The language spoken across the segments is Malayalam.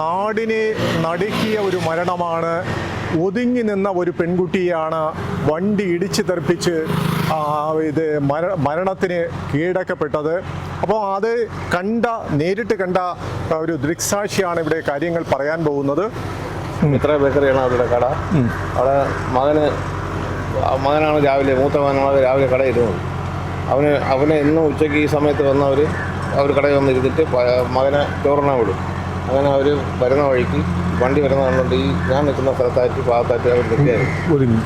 നാടിനെ നടുക്കിയ ഒരു മരണമാണ്. ഒതുങ്ങി നിന്ന ഒരു പെൺകുട്ടിയാണ് വണ്ടി ഇടിച്ചു തെറിപ്പിച്ച് ആ, ഇത് മര മരണത്തിന് കീഴടക്കപ്പെട്ടത്. അപ്പോൾ അത് കണ്ട നേരിട്ട് കണ്ട ഒരു ദൃക്സാക്ഷിയാണ് ഇവിടെ കാര്യങ്ങൾ പറയാൻ പോകുന്നത്. ഇത്ര ബേക്കറിയാണ് അവരുടെ കട. അവിടെ മകന് മകനാണ് രാവിലെ മൂത്ത മകനാണ് രാവിലെ കട ഇരുന്നത് അവന് അവനെ ഇന്ന് ഉച്ചയ്ക്ക് ഈ സമയത്ത് വന്നവർ അവർ കടയിൽ വന്നിരുന്നിട്ട് മകനെ ചോറിനാൻ വിടും. അങ്ങനെ അവർ വരുന്ന വഴിക്ക് വണ്ടി വരുന്ന കണ്ടുകൊണ്ട് ഈ ഞാൻ നിൽക്കുന്ന സ്ഥലത്തായിട്ട് ഭാഗത്തായിട്ട് അവർ നിൽക്കുകയായിരുന്നു ഒതുങ്ങി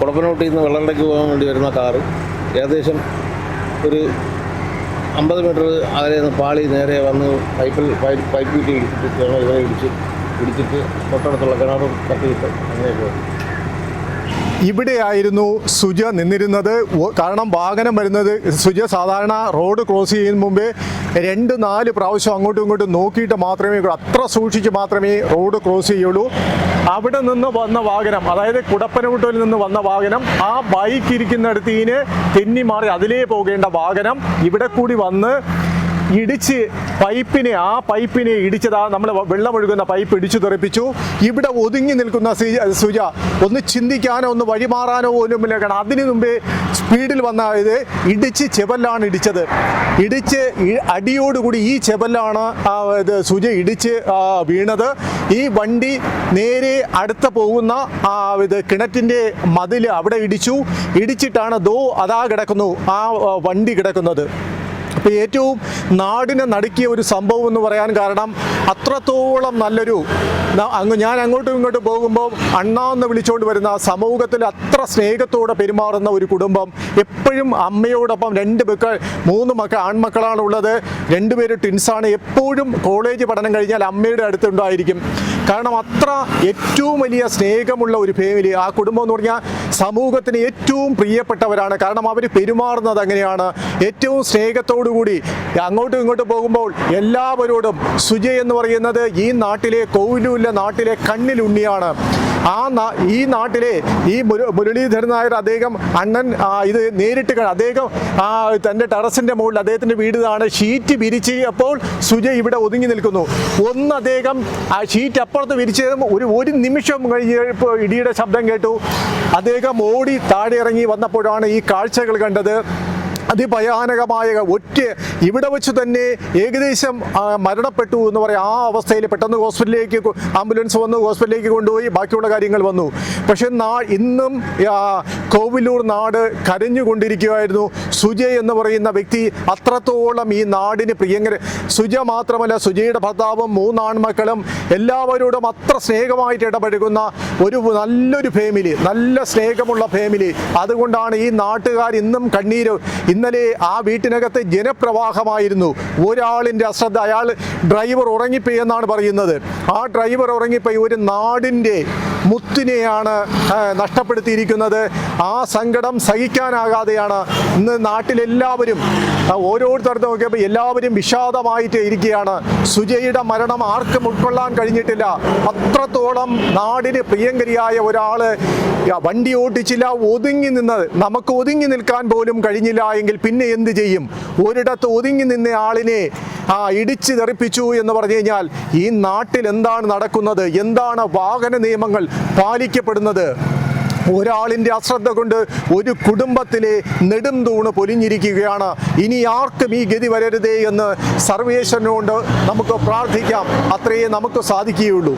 കുളപ്പനോട്ടിൽ നിന്ന് വെള്ളണ്ടയ്ക്ക് പോകാൻ വേണ്ടി വരുന്ന കാറ് ഏകദേശം ഒരു അമ്പത് മീറ്റർ അതിൽ നിന്ന് പാളി നേരെ വന്ന് പൈപ്പിൽ പൈപ്പ് പൈപ്പ് കിട്ടി ഇടിച്ചിട്ട് ഇവരെ ഇടിച്ച് ഇടിച്ചിട്ട് തൊട്ടടുത്തുള്ള കിണറും കത്തിയിട്ട് അങ്ങനെ വന്നു. ഇവിടെയായിരുന്നു സുജ നിന്നിരുന്നത്. കാരണം വാഹനം വരുന്നത് സുജ സാധാരണ റോഡ് ക്രോസ് ചെയ്യുന്ന മുമ്പേ രണ്ട് നാല് പ്രാവശ്യം അങ്ങോട്ടും ഇങ്ങോട്ടും നോക്കിയിട്ട് മാത്രമേ അത്ര സൂക്ഷിച്ച് മാത്രമേ റോഡ് ക്രോസ് ചെയ്യുള്ളൂ. അവിടെ നിന്ന് വന്ന വാഹനം അതായത് കുടപ്പനമുട്ടിൽ നിന്ന് വന്ന വാഹനം ആ ബൈക്ക് ഇരിക്കുന്നിടത്തിന് തെന്നി മാറി അതിലേ പോകേണ്ട വാഹനം ഇവിടെ കൂടി വന്ന് ഇടിച്ച് പൈപ്പിനെ ആ പൈപ്പിനെ ഇടിച്ചതാ നമ്മൾ വെള്ളമൊഴുകുന്ന പൈപ്പ് ഇടിച്ചു തെറിപ്പിച്ചു. ഇവിടെ ഒതുങ്ങി നിൽക്കുന്ന സുജ ഒന്ന് ചിന്തിക്കാനോ ഒന്ന് വഴിമാറാനോ പോലും ഇല്ല കാരണം അതിനു മുമ്പേ സ്പീഡിൽ വന്ന ഇത് ഇടിച്ച് ചെവല്ലാണ് ഇടിച്ചത്. ഇടിച്ച് അടിയോടുകൂടി ഈ ചെവല്ലാണ് ഇത് സുജ ഇടിച്ച് വീണത്. ഈ വണ്ടി നേരെ അടുത്ത പോകുന്ന ആ ഇത് കിണറ്റിന്റെ മതിൽ അവിടെ ഇടിച്ചു. ഇടിച്ചിട്ടാണ് ദോ അതാ കിടക്കുന്നു ആ, വണ്ടി കിടക്കുന്നത്. അപ്പോൾ ഏറ്റവും നാടിനെ നടുക്കിയ ഒരു സംഭവം എന്ന് പറയാൻ കാരണം അത്രത്തോളം നല്ലൊരു അങ്ങ് ഞാൻ അങ്ങോട്ടും ഇങ്ങോട്ടും പോകുമ്പോൾ അണ്ണാന്ന് വിളിച്ചുകൊണ്ട് വരുന്ന സമൂഹത്തിൽ അത്ര സ്നേഹത്തോടെ പെരുമാറുന്ന ഒരു കുടുംബം എപ്പോഴും അമ്മയോടൊപ്പം രണ്ട് മക്കൾ മൂന്ന് മക്കൾ ആൺമക്കളാണ് ഉള്ളത്. രണ്ടുപേര് ട്വിൻസാണ് എപ്പോഴും കോളേജ് പഠനം കഴിഞ്ഞാൽ അമ്മയുടെ അടുത്തുണ്ടായിരിക്കും കാരണം അത്ര ഏറ്റവും വലിയ സ്നേഹമുള്ള ഒരു ഫാമിലി ആ കുടുംബം എന്ന് പറഞ്ഞാൽ സമൂഹത്തിന് ഏറ്റവും പ്രിയപ്പെട്ടവരാണ്. കാരണം അവർ പെരുമാറുന്നത് അങ്ങനെയാണ്. ഏറ്റവും സ്നേഹത്തോടു കൂടി അങ്ങോട്ടും ഇങ്ങോട്ടും പോകുമ്പോൾ എല്ലാവരോടും സുജയ് എന്ന് പറയുന്നത് ഈ നാട്ടിലെ കോവിലൂല്ല നാട്ടിലെ കണ്ണിലുണ്ണിയാണ്. ആ ഈ നാട്ടിലെ ഈ മുര- മുരളീധരൻ നായർ അദ്ദേഹം അണ്ണൻ ഇത് നേരിട്ട് അദ്ദേഹം തന്റെ ടെറസിന്റെ മുകളിൽ അദ്ദേഹത്തിന്റെ വീടാണ് ഷീറ്റ് വിരിച്ചപ്പോൾ സുജയ് ഇവിടെ ഒതുങ്ങി നിൽക്കുന്നു. ഒന്ന് അദ്ദേഹം ആ ഷീറ്റ് അപ്പുറത്ത് വിരിച്ചതും ഒരു ഒരു നിമിഷം കഴിഞ്ഞപ്പോൾ ഇടിയുടെ ശബ്ദം കേട്ടു. അദ്ദേഹം ഓടി താഴെ ഇറങ്ങി വന്നപ്പോഴാണ് ഈ കാഴ്ചകൾ കണ്ടത്. അതിഭയാനകമായ ഒറ്റ ഇവിടെ വെച്ച് തന്നെ ഏകദേശം മരണപ്പെട്ടു എന്ന് പറയാം. ആ അവസ്ഥയിൽ പെട്ടെന്ന് ഹോസ്പിറ്റലിലേക്ക് ആംബുലൻസ് വന്നു ഹോസ്പിറ്റലിലേക്ക് കൊണ്ടുപോയി ബാക്കിയുള്ള കാര്യങ്ങൾ വന്നു. പക്ഷെ നാ ഇന്നും കോവിലൂർ നാട് കരഞ്ഞുകൊണ്ടിരിക്കുകയായിരുന്നു. സുജയ് എന്ന് പറയുന്ന വ്യക്തി അത്രത്തോളം ഈ നാടിന് പ്രിയങ്കര സുജ മാത്രമല്ല സുജയുടെ ഭർത്താവും മൂന്നാൺമക്കളും എല്ലാവരോടും അത്ര സ്നേഹമായിട്ട് ഇടപഴകുന്ന ഒരു നല്ലൊരു ഫാമിലി നല്ല സ്നേഹമുള്ള ഫാമിലി അതുകൊണ്ടാണ് ഈ നാട്ടുകാർ ഇന്നും കണ്ണീര് ഇന്നലെ ആ വീട്ടിനകത്ത് ജനപ്രവാഹമായിരുന്നു. ഒരാളിന്റെ അശ്രദ്ധ അയാൾ ഡ്രൈവർ ഉറങ്ങിപ്പോയി എന്നാണ് പറയുന്നത്. ആ ഡ്രൈവർ ഉറങ്ങിപ്പോയി ഒരു നാടിന്റെ മുത്തിനെയാണ് നഷ്ടപ്പെടുത്തിയിരിക്കുന്നത്. ആ സങ്കടം സഹിക്കാനാകാതെയാണ് ഇന്ന് നാട്ടിലെല്ലാവരും ഓരോരുത്തരുടെ നോക്കിയപ്പോൾ എല്ലാവരും വിഷാദമായിട്ട് ഇരിക്കുകയാണ്. സുജയുടെ മരണം ആർക്കും ഉൾക്കൊള്ളാൻ കഴിഞ്ഞിട്ടില്ല. അത്രത്തോളം നാടിന് പ്രിയങ്കരിയായ ഒരാൾ വണ്ടി ഓടിച്ചില്ല ഒതുങ്ങി നിന്നത്. നമുക്ക് ഒതുങ്ങി നിൽക്കാൻ പോലും കഴിഞ്ഞില്ല എങ്കിൽ പിന്നെ എന്ത് ചെയ്യും? ഒരിടത്ത് ഒതുങ്ങി നിന്ന ആളിനെ ആ ഇടിച്ചു തെറിപ്പിച്ചു എന്ന് പറഞ്ഞു കഴിഞ്ഞാൽ ഈ നാട്ടിൽ എന്താണ് നടക്കുന്നത്? എന്താണ് വാഹന നിയമങ്ങൾ പാലിക്കപ്പെടുന്നത്? ഒരാളിന്റെ അശ്രദ്ധ കൊണ്ട് ഒരു കുടുംബത്തിലെ നെടും തൂണ് പൊലിഞ്ഞിരിക്കുകയാണ്. ഇനി ആർക്കും ഈ ഗതി വരരുതേ എന്ന് സർവേശ്വരനോട് നമുക്ക് പ്രാർത്ഥിക്കാം. അത്രയേ നമുക്ക് സാധിക്കുകയുള്ളൂ.